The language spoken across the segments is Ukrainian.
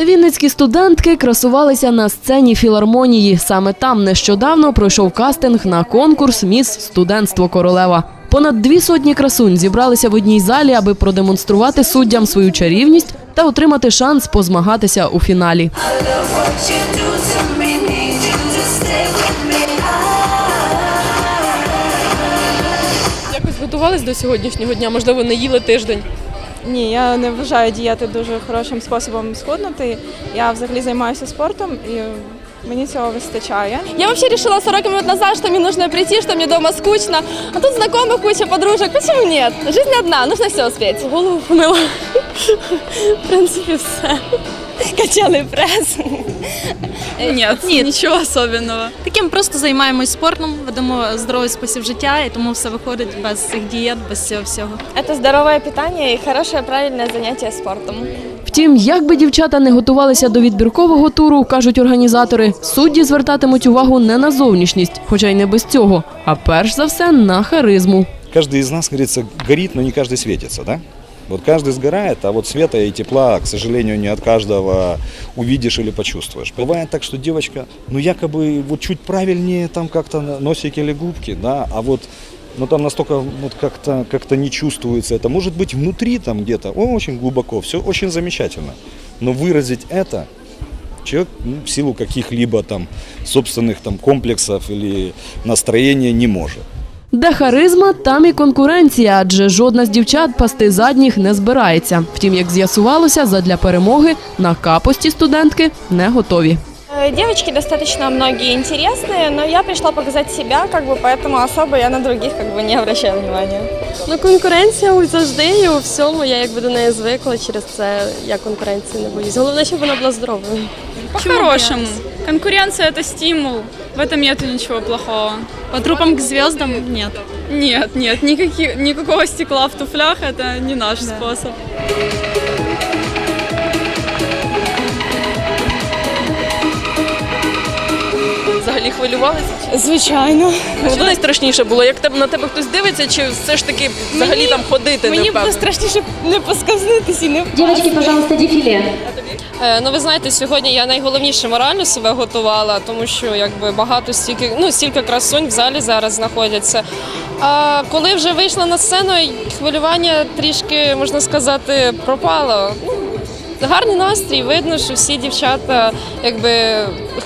Вінницькі студентки красувалися на сцені філармонії. Саме там нещодавно пройшов кастинг на конкурс Міс Студентство Королева. Понад дві сотні красунь зібралися в одній залі, аби продемонструвати суддям свою чарівність та отримати шанс позмагатися у фіналі. Якось готувались до сьогоднішнього дня, можливо, не їли тиждень. Ні, я не вважаю дієти дуже хорошим способом схуднути. Я взагалі займаюся спортом і мені цього вистачає. Я вообще решила 40 минут назад, что мне нужно прийти, что мне дома скучно. А тут знакомых куча подружек. Почему нет? Жизнь одна, нужно все успеть. Голову помила. В принципе, все. Качали прес. Нет, нічого особенного. Таким просто займаємось спортом, ведемо здоровий спосіб життя, і тому все виходить без цих дієт, без цього всього. Это здоровое питание и хорошее, правильное занятие спортом. Втім, як би дівчата не готувалися до відбіркового туру, кажуть організатори, судді звертатимуть увагу не на зовнішність, хоча й не без цього, а перш за все на харизму. Каждый из нас, как говорится, горит, но не каждый светится, да? Вот каждый сгорает, а вот света и тепла, к сожалению, не от каждого увидишь или почувствуешь. Бывает так, что девочка, ну якобы вот чуть правильнее там как-то на- носик или губки, да, а вот ну там настолько вот как-то как не чувствуется это. Может быть внутри там где-то, о, очень глубоко, все очень замечательно. Но выразить это человек ну, в силу каких-либо там собственных там комплексов или настроения не может. Де харизма, там і конкуренція, адже жодна з дівчат пасти задніх не збирається. Втім, як з'ясувалося, задля перемоги на капості студентки не готові. Е, Девочки достаточно многие интересные, но я пришла показать себя, как бы, поэтому особо я на других как бы не обращаю внимания. Ну, конкуренція ось завжди і у всьому. Я якби до неї звикла, через це я конкуренції не боюсь. Головне, щоб вона була здоровою. По-хорошему. Конкуренция – это стимул. В этом нет ничего плохого. По трупам к звездам – нет. Нет, нет, никаких, никакого стекла в туфлях – это не наш способ. Взагалі хвилювалися? Звичайно. Що найстрашніше було? Як тебе на тебе хтось дивиться, чи все ж таки взагалі там ходити Мені не було страшніше не посказнитись і не Девочки, пожалуйста, дефиле. Е, Ну, ви знаєте, сьогодні я найголовніше морально себе готувала, тому що якби багато стільки, ну стільки красунь в залі зараз знаходяться. А коли вже вийшла на сцену, хвилювання трішки можна сказати пропало. Ну, гарний настрій, видно, що всі дівчата якби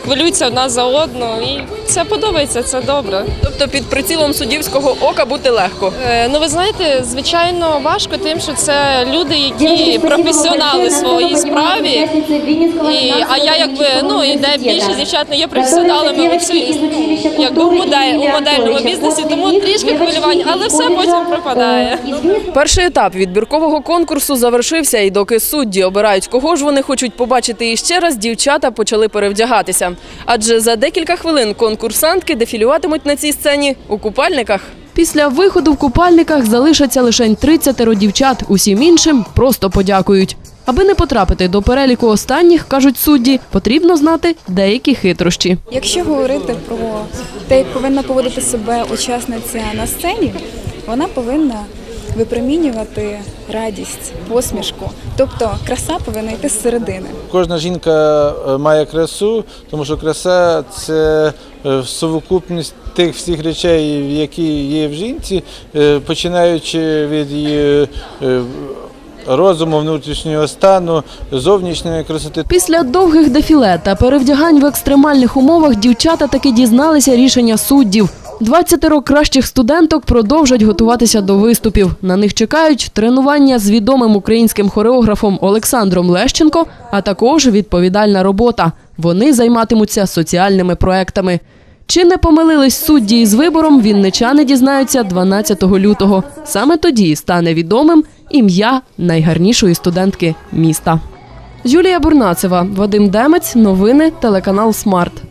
хвилюються одна за одну, і це подобається, це добре. Тобто під прицілом суддівського ока бути легко. Е, Ну, ви знаєте, звичайно, важко тим, що це люди, Девочки, які спасибо професіонали большое. в своїй Настолько справі. участницы Винницкого І, а я якби ну і де більшість дівчат не є Готовятся професіоналами у девочки цій из училища якби у культуры модель у имени модельному Анатольевича. бізнесі, После тому них трішки девочки хвилювань, але из все колледжа, потім пропадає. э, из Винницкого Перший етап відбіркового конкурсу завершився, і доки судді обирають, кого ж вони хочуть побачити іще раз, дівчата почали перевдягатися. Адже за декілька хвилин конкурсантки дефілюватимуть на цій сцені у купальниках. Після виходу в купальниках залишаться лише 30 дівчат. Усім іншим просто подякують. Аби не потрапити до переліку останніх, кажуть судді, потрібно знати деякі хитрощі. Якщо говорити про те, як повинна поводити себе учасниця на сцені, вона повинна випромінювати радість, посмішку. Тобто краса повинна йти з середини. Кожна жінка е, має красу, тому що краса це е, совокупність тих всіх речей, які є в жінці, е, починаючи від її розуму, внутрішнього стану, зовнішньої красоти. Після довгих дефіле та перевдягань в екстремальних умовах дівчата таки дізналися рішення суддів. 20 кращих студенток продовжать готуватися до виступів. На них чекають тренування з відомим українським хореографом Олександром Лещенко, а також відповідальна робота. Вони займатимуться соціальними проектами. Чи не помилились судді із вибором, вінничани дізнаються 12 лютого. Саме тоді стане відомим ім'я найгарнішої студентки міста. Юлія Бурнацева, Вадим Демець, новини, телеканал Смарт.